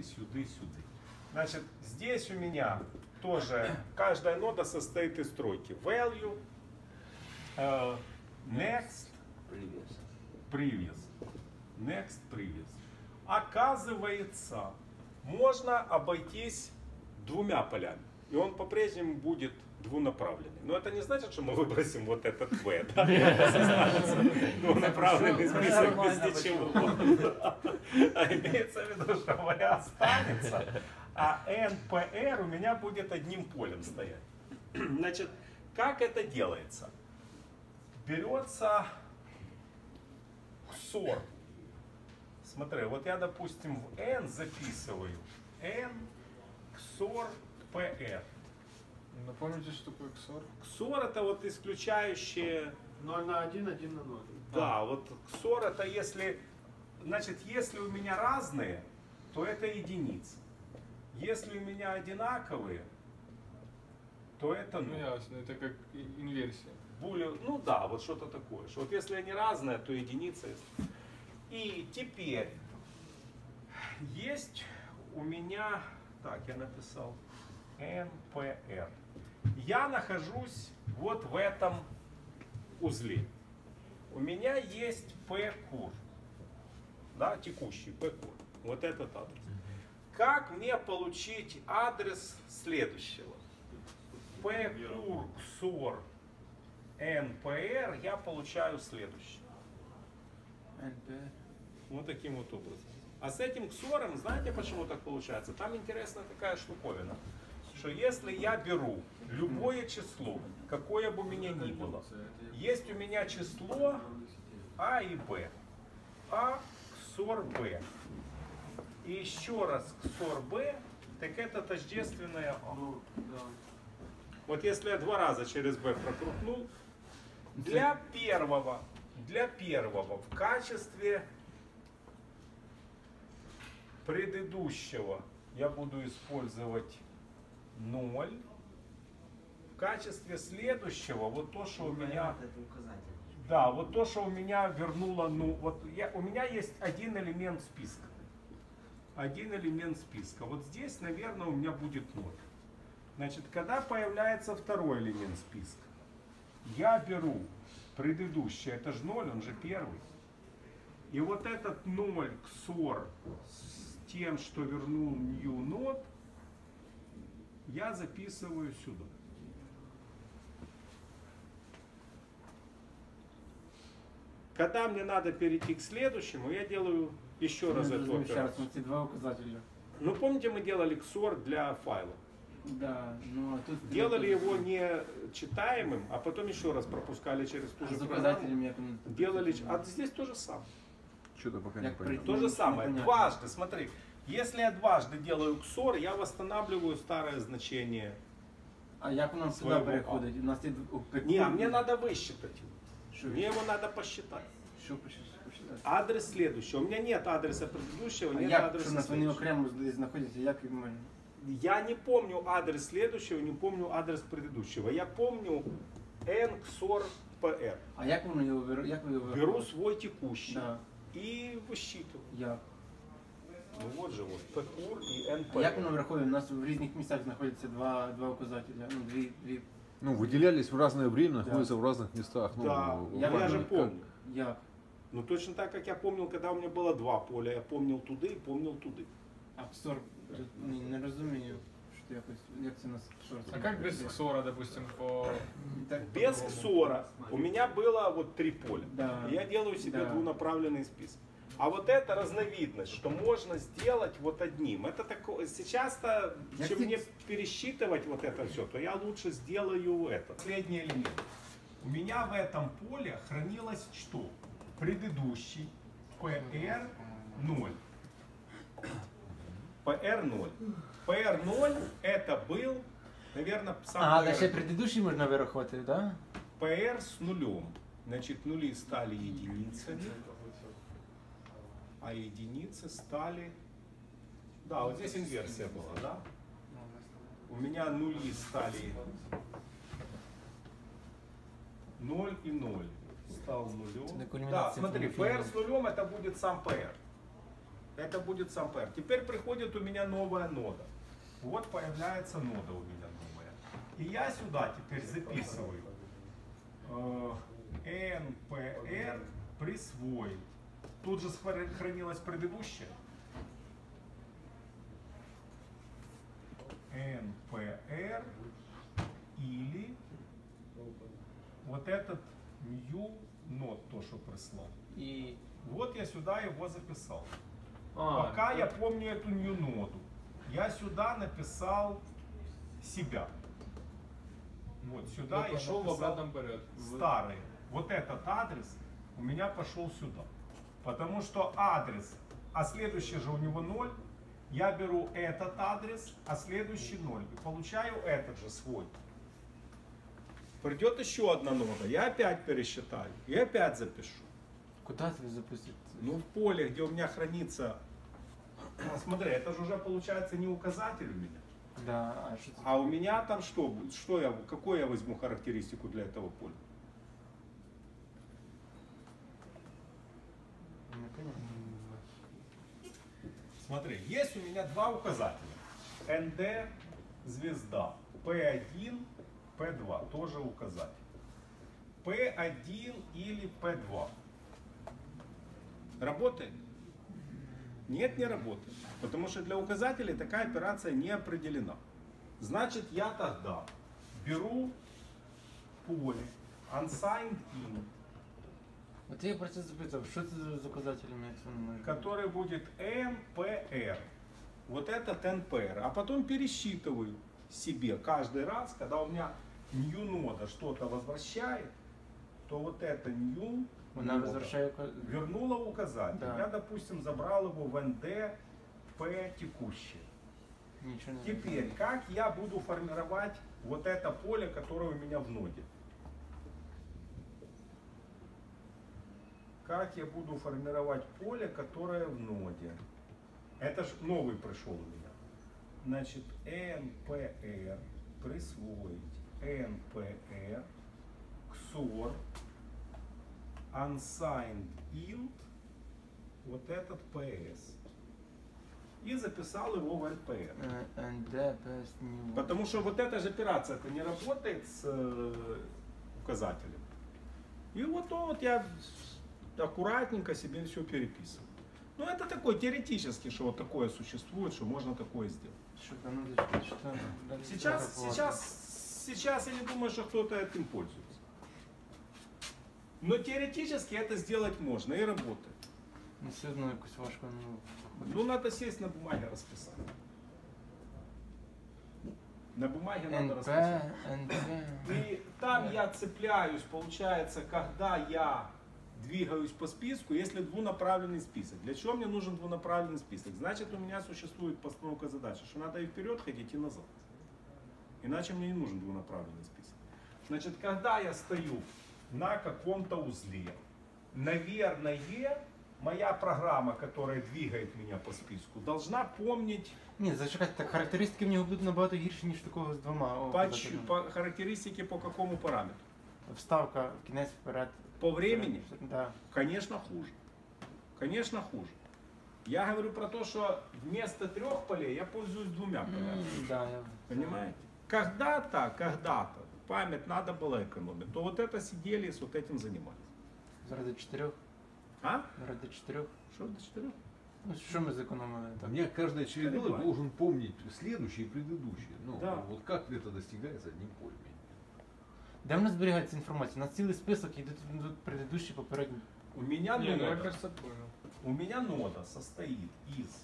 сюда, сюда, сюда. Значит, здесь у меня тоже каждая нода состоит из тройки. Value, э, next, Previous. previous. Next, previous. Оказывается, можно обойтись двумя полями. И он по-прежнему будет двунаправленный. Но это не значит, что мы выбросим вот этот. Да? Останется двунаправленный Ну, список без ничего. А имеется в виду, что V останется, а NPR у меня будет одним полем стоять. Значит, как это делается? Берется XOR. Смотри, вот я, допустим, в N записываю N XOR PR. Напомните, что такое XOR? XOR это вот исключающее 0 на 1, 1 на 0. Да, вот XOR это если, значит, если у меня разные, то это единицы. Если у меня одинаковые, то это Ну ясно, это как инверсия. Более, ну да, вот что-то такое. Что вот если они разные, то единица. И теперь есть у меня, так, я написал NPR. Я нахожусь вот в этом узле. У меня есть P-кур, да, текущий P-кур. Вот этот адрес. Как мне получить адрес следующего? P-кур XOR NPR я получаю следующее. Вот таким вот образом. А с этим XOR, знаете почему так получается? Там интересная такая штуковина, что если я беру любое число, какое бы у меня ни было, есть у меня число А и Б. А XOR B. И еще раз XOR B, так это тождественное А. Вот если я два раза через B прокрутнул, для первого, для первого в качестве предыдущего я буду использовать 0. В качестве следующего, вот то, что у меня, да, вот то, что у меня вернуло, ну, вот я, у меня есть один элемент списка. Один элемент списка. Вот здесь, наверное, у меня будет 0. Значит, когда появляется второй элемент списка, я беру предыдущий, это же 0, он же первый. И вот этот 0 XOR с тем, что вернул new node, я записываю сюда. Когда мне надо перейти к следующему, я делаю еще раз эту Сейчас, операцию. вот эти два указателя. Ну помните, мы делали XOR для файла. Да, ну а тут... Делали его не читаемым, а потом еще раз пропускали через ту А же программу. я Делали, а здесь то же самое. Что-то пока Я не понятно. То же самое. Дважды, смотри. Если я дважды делаю XOR, я восстанавливаю старое значение. А як воно сюди Своего переходить? У нас є Не, а мне надо высчитать. Що, Мне его надо посчитать. що почитати? Адрес следующего. У меня нет адреса предыдущего, А нет як, що адреса нас вони следующего. окремо десь знаходяться, як мене? Я не помню адрес следующего, не помню адрес предыдущего. Я помню NXOR PR. А як воно його беру? Як ви його Беру свой текущий Да. и высчитываю. Як? Ну вот же вот, PQR и А як воно NPR. враховує? У нас в різних місцях знаходяться два, два указателя. Ну, дві, дві. Ну, выделялись в разное время, находятся в разных местах. Ну, Да, в я, плане я же как- помню. Як? Ну точно так, как я помнил, когда у меня было два поля. Я помнил туды и помнил туды. А XOR, тут ні, не розумію, що якось, як це у нас XOR? А как без XOR, допустим, по... Так, Без XOR у меня было вот три поля. Да. И я делаю себе Да. двунаправленный список. А вот это разновидность, что можно сделать вот одним. Это такое, сейчас-то, Я чем мне пересчитывать вот это все, то я лучше сделаю это. Последний элемент. У меня в этом поле хранилось что? Предыдущий PR 0. PR 0. PR 0 это был, наверное, самый А, да ще предыдущий можна вирахувати, так? Да? PR с нулем. Значит, нули стали единицами, а единицы стали... Да, вот здесь инверсия была, да? У меня нули стали 0 и 0. Стал нулем. Да, смотри. PR с нулем это будет сам PR. Это будет сампер. Теперь приходит у меня новая нода. Вот появляется нода у меня новая. И я сюда теперь записываю э, NPR присвоить. Тут же сохранилась предыдущая. NPR или вот этот new нод, то, что прислал. І Вот я сюда его записал. А, Пока я помню эту new ноду, я сюда написал себя. Вот сюда да, я пошел в написал обратном порядке. старый. Вот этот адрес у меня пошел сюда. Потому что адрес, а следующий же у него 0, я беру этот адрес, а следующий 0. И получаю этот же свой. Придет еще одна нода, я опять пересчитаю и опять запишу. куди тобі запустити? Ну, в поле, где у меня хранится... Смотри, это же уже получается не указатель у меня. Да, а? А у меня там что будет? Что я, какую я возьму характеристику для этого поля? Не понял. Смотри, есть у меня два указателя. НД звезда. P1, P2. Тоже указатель. P1 или P2. Работает? Нет, не работает. Потому что для указателей такая операция не определена. Значит, я тогда беру поле unsigned in, От я про це запитав, що це за указателями, як це не може? который будет NPR. Вот этот NPR. А потом пересчитываю себе каждый раз, когда у меня new нода что-то возвращает, то вот это new Вона нода возвращає ука- вернула указатель. Да. Я, допустим, забрал его в ND P текущее. нічого не Теперь, зрозуміло. как я буду формировать вот это поле, которое у меня в ноде? Как я буду формировать поле, которое в ноде? Это же новый пришел у меня. Значит, NPR присвоить NPR XOR unsigned int вот этот PS. И записал его в без нього. Потому что вот эта же операция это не работает с э, указателем. И вот вот я аккуратненько себе все переписываю. Ну это такой теоретически, что вот такое существует, что можно такое сделать. Сейчас, сейчас, сейчас я не думаю, что кто-то этим пользуется. Но теоретически это сделать можно и работает. Ну, все одно якось важко, ну, Ну надо сесть на бумаге расписать. На бумаге надо НП, расписать. НД. И там я цепляюсь, получается, когда я двигаюсь по списку, если двунаправленный список. Для чего мне нужен двунаправленный список? Значит, у меня существует постановка задачи, что надо и вперед ходить, и назад. Иначе мне не нужен двунаправленный список. Значит, когда я стою на каком-то узле, наверное, моя программа, которая двигает меня по списку, должна помнить Ні, зачекайте, так характеристики в нього будуть набагато гірші, ніж такого з двома. О, по, указателями. по характеристике по какому параметру. Вставка, кінець вперед. по времени? Да. Конечно, хуже. Конечно, хуже. Я говорю про то, что вместо трех полей я пользуюсь двумя полями. М, Да, я... Понимаете? Когда-то, когда-то память надо было экономить, то вот это сидели и с вот этим занимались. Заради чотирьох. А? Заради чотирьох. Что до четырех? Ну, що ми зекономили? У меня каждый очередной должен помнить следующий и предыдущий. Ну, Да. вот как это достигается одним полем? Де в нас зберігається інформація? У нас цілий список, і тут, тут предыдущі, попередні. У меня Не, ну я нода, кажется понял. у меня нода состоит из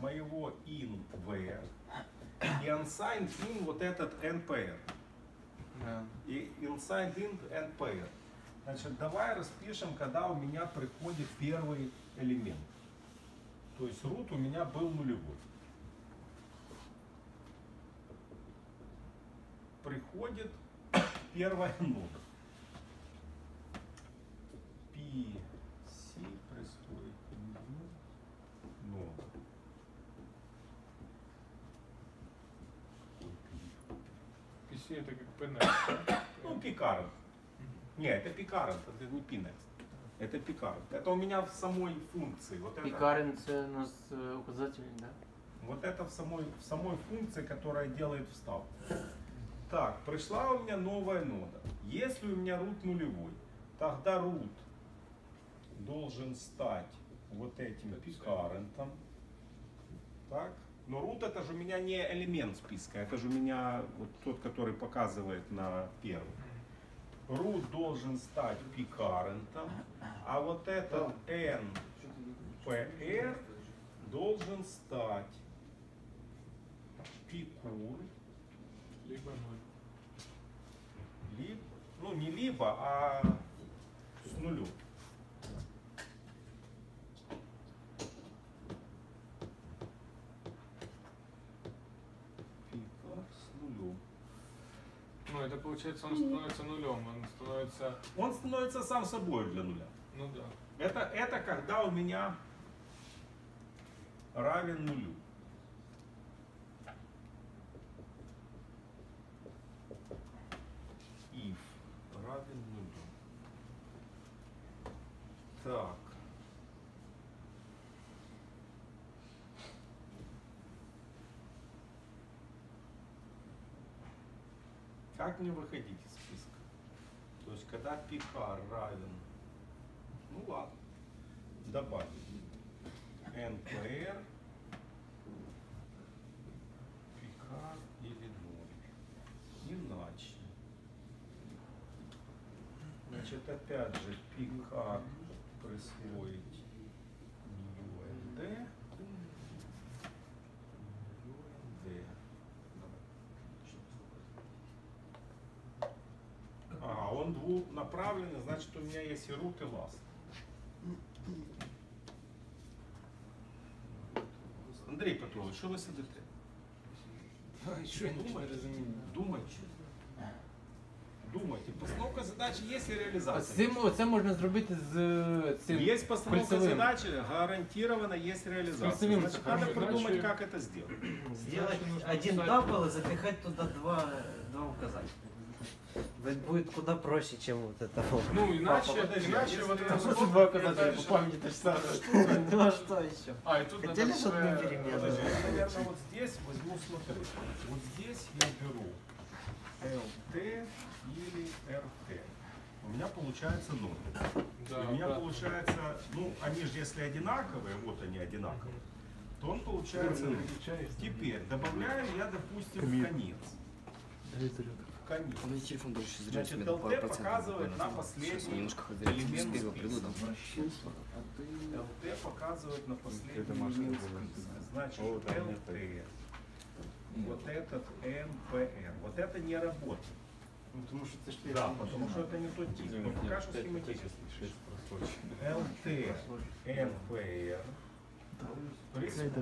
моего inv и unsigned in вот этот npr. Да. и inside int npr. Значит, давай распишем, когда у меня приходит первый элемент. То есть root у меня был нулевой. Приходит первая нода. PC происходит new нода. PC это как PNX. Ну, Picard. Не, это Picard, это не Pinex. Это пикарен. Это у меня в самой функции. Вот это, Пікарен це у нас е, указатель, да? вот это в самой, в самой функции, которая делает вставку. Так, пришла у меня новая нода. Если у меня root нулевой, тогда root должен стать вот этим пикарентом. Так. Но root это же у меня не элемент списка, это же у меня вот тот, который показывает на первый. Root должен стать пикарентом, а вот этот NPR должен стать пикур, Либо ноль. либо, ну не либо, а с нулю. Пикар с нулем. Ну, это получается, он становится нулем, он становится, Он становится сам собой для нуля. ну да. Это, это когда у меня равен нулю. If равен нулю. Так. Как мне выходить из списка? То есть, когда пикар равен ну ладно. Добавим. НПР. Пикар или ноль. Иначе. Значит, опять же, пикар присвоить UND. UND. А, он двунаправленный, значит у меня есть и root, и last. Андрей Петрович, що ви сидите? Не розумію. Думайте. Думайте. Постановка задачі є і А з реалізація. цим оце можна зробити з е, цим. Есть постановка кольцевым. задачи, гарантированно есть реализация. Кольцевым Значит, закажем. надо придумать, Иначе- как это сделать. Сделать Значит, нужно один писать. тапл и запихать туда два, два указателя. Это будет куда проще, чем вот это вот. Ну, иначе, подожди, иначе если вот я это просто Просто вот- два это указателя же- по памяти те ж саме. Ну а что еще? А, и тут Хотели надо ж одну уже- переменную? Подожди, я, наверное, вот здесь возьму, смотри. Вот здесь я беру LT или RT. У меня получается 0. Да, у меня обратно. получается, ну, они же если одинаковые, вот они одинаковые, то он получается 0. Теперь добавляю я, допустим, в конец. В конец. У меня телефон больше зря Значит, LT процентов показывает на последний немножко элемент списка. LT показывает на последний элемент списка. Значит, да, LT. Вот этот NPR. Вот это не работает. Ну, Тому що це ж Да, потому что это не тот тип. Но пока что схематически. NPR. Присвоить